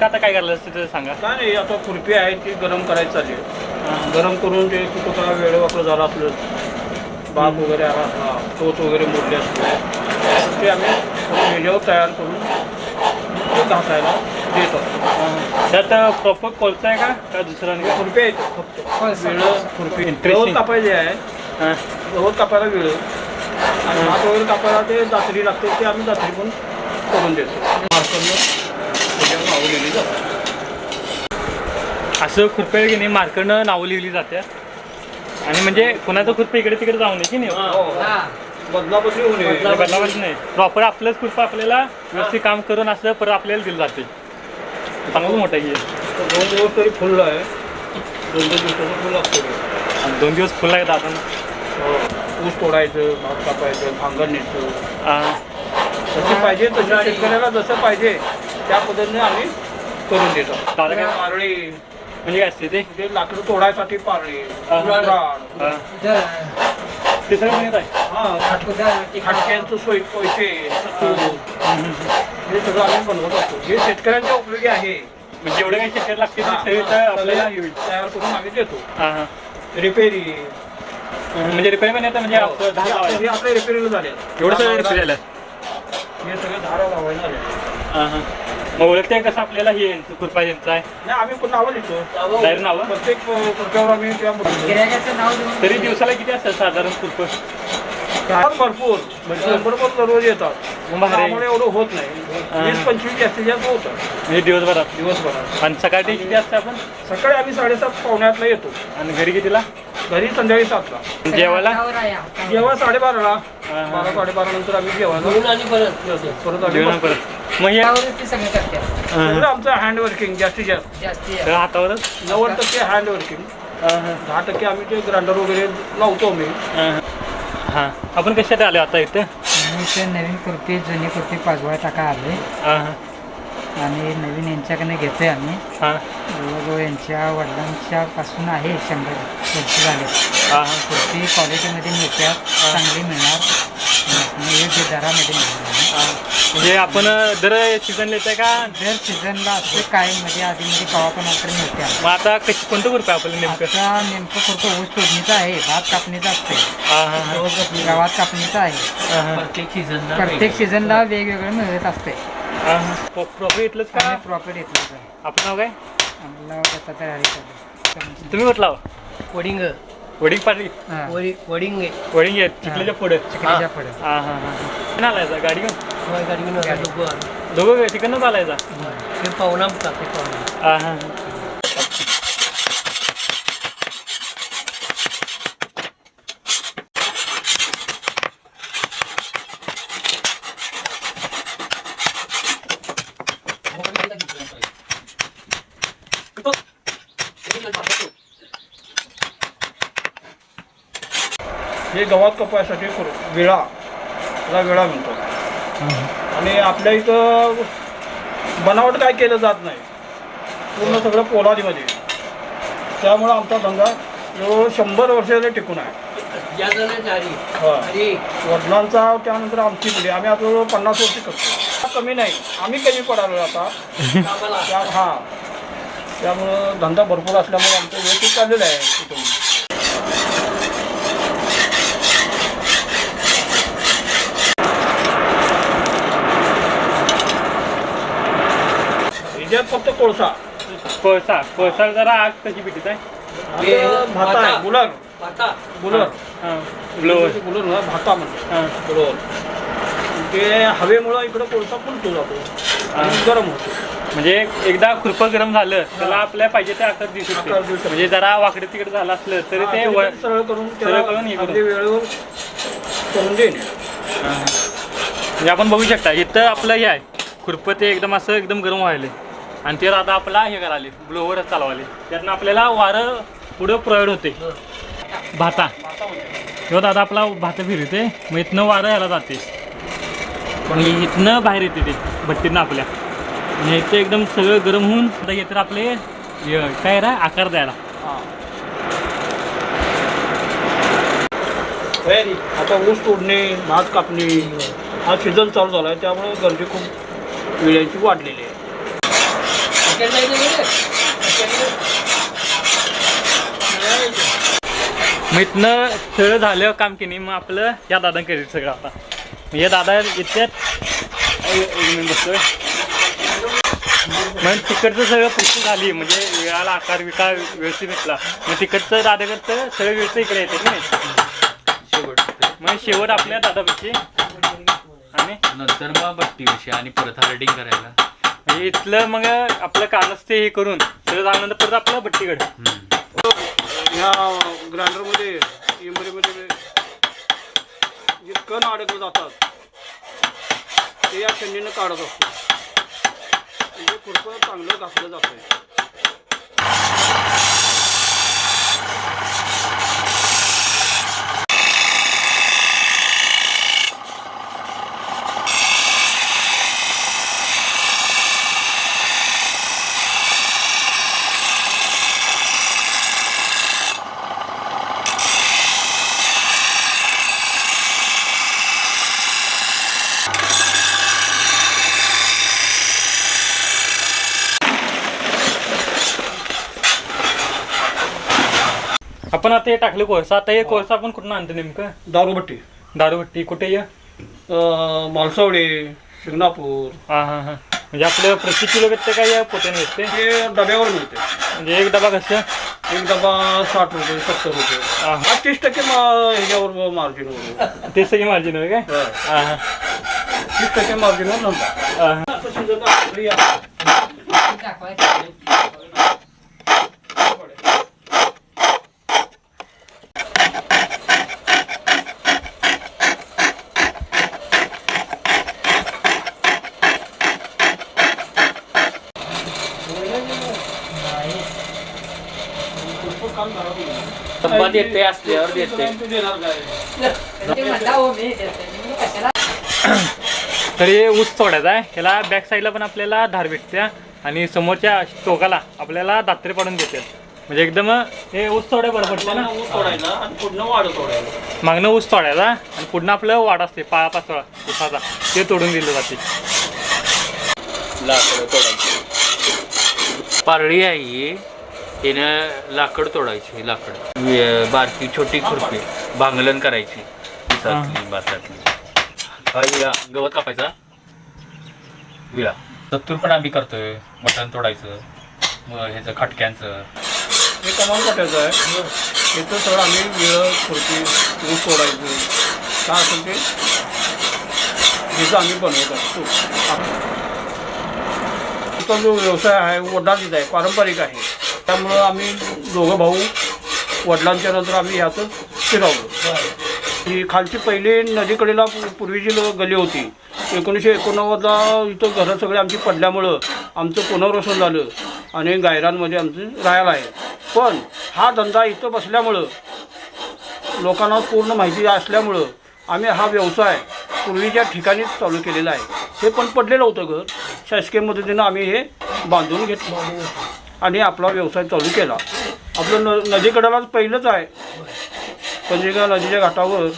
नेमकं आता काय करायला असतं ते सांगा. काय नाही आता खुरपी आहे ती गरम करायची चालली आहे. गरम करून ते कुठं काय वेळ वापर झाला असलं बाग वगैरे आला असला टोच वगैरे मोडले असले तर ते आम्ही वेळेवर तयार करून ते घासायला देत असतो. त्यात प्रॉपर कोळसा आहे का? का दुसरा नाही? का? खुरपी आहे फक्त. वेळ खुरपी. Interesting. गवत कापायचे आहे. हां. गवत कापायला वेळ. आणि भात वगैरे कापायला ते दातरी लागते ते आम्ही दातरी पण करून देतो. मार्करनं त्याच्यावर नावं लिहिली जातात. असं खुरपे की नाही मार्करनं नावं लिहिली जातात आणि म्हणजे कोणाचं खुरपं इकडे तिकडे जाऊ नये की नाही? हो. होणे बदलावच नाही. प्रॉपर आपलंच खुरपं आपल्याला व्यवस्थित काम करून असं परत आपल्याला दिलं जाते. चांगलं मोठं आहे हे. दोन दिवस तरी फुल आहे. दोन दोन दिवसाचं फुल असतो. आणि दोन दिवस फुल आहे दादा हो. ऊस तोडायचं भात कापायचं भांगण न्यायचं. जसं पाहिजे तसं शेतकऱ्याला जसं पाहिजे. त्या पद्धतीने आम्ही करून देतो. दादा काय- पारळी म्हणजे काय असते ते? म्हणजे लाकडं तोडायसाठी पारळी हा. कुऱ्हाड. हां. ते सगळं पण येत आहे हा खाटक्यांचं सोय पैसे हे. सगळं आम्ही बनवत असतो. जे शेतकऱ्यांच्या उपयोगी आहे. म्हणजे जेवढे काही शेतकरी लागते ते हा, सगळे तर आपल्याला होईल तयार करून आम्ही देतो. हां हां. रिपेरी. म्हणजे रिपेअर पण येतं म्हणजे दहा. हे आपले रिपेरीला झाले. एवढं सगळं रिपेअर झालं. हे सगळे झाडं लावायला झाले. हां हां. मग ओळखते कसं आपल्याला हे खुरपा यांचं आहे? नाही आम्ही पण नावं लिहितो. डायरेक्ट नावं? प्रत्येक कुरक्यावर आम्ही त्या नाव देऊन तरी दिवसाला किती असतात साधारण त्यात भरपूर. शंभर पण दररोज येतात. भारी. त्यामुळे एवढं होत नाही. वीस पंचवीस जास्तीत जास्त होतं म्हणजे दिवसभरात? दिवसभरात. आणि सकाळी किती असते आपण? सकाळी आम्ही साडेसात पावण्यातला येतो. आणि घरी कितीला? घरी संध्याकाळी सातला. जेवायला. जेव्हा साडेबाराला. हा. बारा साडेबारा नंतर आम्ही जेवायला आणि परत येतो. परत आम्ही जेवण बसतो. परत. मग हे हातावरच ते सगळं करतात सगळं आमचं हँड वर्किंग जास्तीत जास्त. जास्ती हातावरच नव्वद टक्के हँड वर्किंग दहा टक्के आम्ही ते ग्राइंडर वगैरे लावतो मी हां आपण कशात आलो आता इथं? आणि ते नवीन कुर्ती जुनी कुर्ती पाचवा टाका आले हां आणि नवीन यांच्याकडे घेतोय आम्ही. हां. जवळजवळ यांच्या वडिलांच्या पासून आहे शंभर वर्ष झाले. हां कुर्ती क्वालिटीमध्ये मिळतात चांगली मिळणार. योग्य दरामध्ये हां. म्हणजे आपण दर सीझन येत आहे का? दर सीझनला असं काय मध्ये आधी मध्ये कवा पण तर मिळते मग आता कशी कोणतं आहे आपल्याला नेमकं? आता नेमकं कुर्तं ऊस तोडणीचं आहे भात कापणीचं असते हां हां हां. गावात कापणीचं आहे. हां हां. प्रत्येक सीझनला वेगवेगळं मिळत असते हां हां. प्रॉपर इथलंच का? प्रॉपर येतलं आहे. आपलं नाव काय? तयारी चालू तुम्ही कुठला वडिंग. वडिंग पाटील हां. वडी वडिंग. आहे. वडिंग आहेत चिखलीच्या पुढे. चिकणीच्या पुढे. हां हां हां. आलायचा? गाडी घेऊन? गाडी घेऊन आला. लोकं आले. दोघं तिकडनंच आलायचा हे पाहुणा ते पाहुणा. हां हां. हे गव्हात कपायसाठी करू विळा त्याला विळा म्हणतो. आणि आपल्या इथं बनावट काय केलं जात नाही. पूर्ण सगळं पोलादीमध्ये. त्यामुळं आमचा धंदा जवळ शंभर वर्ष टिकून आहे. वडिलांचा त्यानंतर आमची पिढी. आम्ही आता जवळ पन्नास वर्ष करतो कमी नाही. आम्ही कमी पडालो आता. त्या हां. त्यामुळं धंदा भरपूर असल्यामुळे आमचं व्यवस्थित चाललेलं आहे. तिथून फक्त कोळसा. कोळसा. कोळसा जरा आग कशी पिटीत आहे? भाता आहे बुलर. आता बुलर. हां. ब्लोअर बुलर ना भाता म्हणतो हां. बरोबर ते हवेमुळं इकडं कोळसा फुलतो जातो. आणि गरम होतो. म्हणजे एकदा खुरपं गरम झालं त्याला आपल्या पाहिजे ते आकार दिसू शकते. आकार देऊ शकते. म्हणजे जरा वाकडे तिकडे झालं असलं तरी ते हा, व- सरळ करून सरळ करून हे. अगदी वेळेवर करून देणे. म्हणजे आपण बघू शकता इथं आपलं हे आहे. खुरपं ते एकदम असं एकदम गरम व्हायले आणि ते आता आपला हे कराले ब्लोवर चालवाले त्यातनं आपल्याला वारं पुढं प्रोव्हाइड होते. भाता. तेव्हा दादा आपला भात फिरते मग इथनं वारं यायला जाते. पण इथनं बाहेर येते ते भट्टीनं आपल्या. आणि इथं एकदम सगळं गरम होऊन आता येतं आपले हे काय रा? आकार द्यायला. तयारी आता ऊस तोडणे भात कापणे हा सीझन चालू झाला आहे त्यामुळे गर्दी खूप वेळेची वाढलेली आहे. मग इथनं सगळं झालं काम की नाही मग आपलं या दादा सगळं आता. मग या दादा इतक्यात बसतोय मग तिकडचं सगळं पुष्टी झाली म्हणजे वेळाला आकार विकार व्यवस्थित भेटला. मग तिकडचं दादाकडचं सगळं व्यवस्थित इकडे येते की नाही? शेवट मग शेवट आपल्या दादापाशी आणि नंतर मग बट्टी विषय आणि परत हार्डिंग करायला. म्हणजे इथलं मग आपलं कानस्ते ते हे करून सगळं आनंद परत आपलं भट्टीकडे ह्या ग्राइंडरमध्ये इमरीमध्ये जे कण अडकले जातात. ते या छंडीनं काढत असतो म्हणजे खुरपं चांगलं घासलं जातं आपण आता हे टाकलं कोळसा. आता हे कोळसा आपण कुठून आणतो नेमकं? दारूभट्टी दारूभट्टी कुठे ये अं, मालसावडे शिंगणापूर. हा हा हा. म्हणजे आपलं प्रति किलो भेटतं काय या पोत्याने भेटते हे डब्यावर मिळते. म्हणजे एक डबा कसं एक डबा साठ रुपये सत्तर रुपये. हा, हा तीस टक्के मा- ह्याच्यावर मार्जिनवर ते सगळी मार्जिन आहे काय? हा हा. तीस टक्के मार्जिनवर नंतर हा, हा. डब्बा देते असल्यावर देते. तू देणार काय तर हे ऊस तोडायचा आहे. ह्याला बॅक साईडला पण आपल्याला धार भेटत्या आणि समोरच्या टोकाला आपल्याला दात्रे पाडून देतात म्हणजे एकदम हे ऊस तोड्या बरं पडतं ना. ऊस तोडायला आणि पुढनं वाढ तोडायला मागणं ऊस तोडायचा आणि पुढनं आपलं वाड असते पाळा पाचोळा ऊसाचा. ते तोडून दिलं जाते. तोडायची. पारळी आहे ही. त्यानं लाकड तोडायची लाकड. बारकी छोटी खुरपी भांगलन करायची भातातली गवत कापायचा. विळा तत्तूर पण आम्ही करतोय मटण तोडायचं मग ह्याचं खटक्यांचं. हे कमाल कटायचं आहे. इथं सगळं आम्ही विळं खुर्ची ऊस तोडायचं. काय असेल ते? हिचं आम्ही बनवत. असतो आमचा जो व्यवसाय आहे वडिलांचा आहे पारंपरिक आहे. त्यामुळं आम्ही दोघं भाऊ वडिलांच्या नंतर आम्ही यातच फिरावलो. ही खालची पहिली नदीकडेला पूर्वीची गली होती. एकोणीसशे एकोणनव्वदला इथं घरं सगळी आमची पडल्यामुळं आमचं पुनर्वसन झालं आणि गायरांमध्ये आमचं राहायला आहे. पण हा धंदा इथं बसल्यामुळं लोकांना पूर्ण माहिती असल्यामुळं आम्ही हा व्यवसाय पूर्वीच्या ठिकाणीच चालू केलेला आहे. हे पण पडलेलं होतं घर. शासकीय मदतीनं आम्ही हे बांधून घेतलं. आणि आपला व्यवसाय चालू केला. आपलं न नदीकडेलाच पहिलंच आहे. पंजिका नदीच्या घाटावर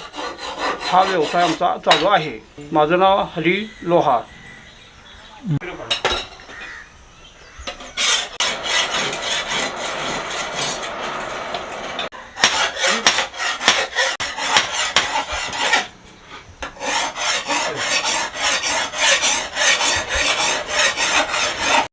हा व्यवसाय आमचा चालू आहे. माझं नाव हरी लोहार.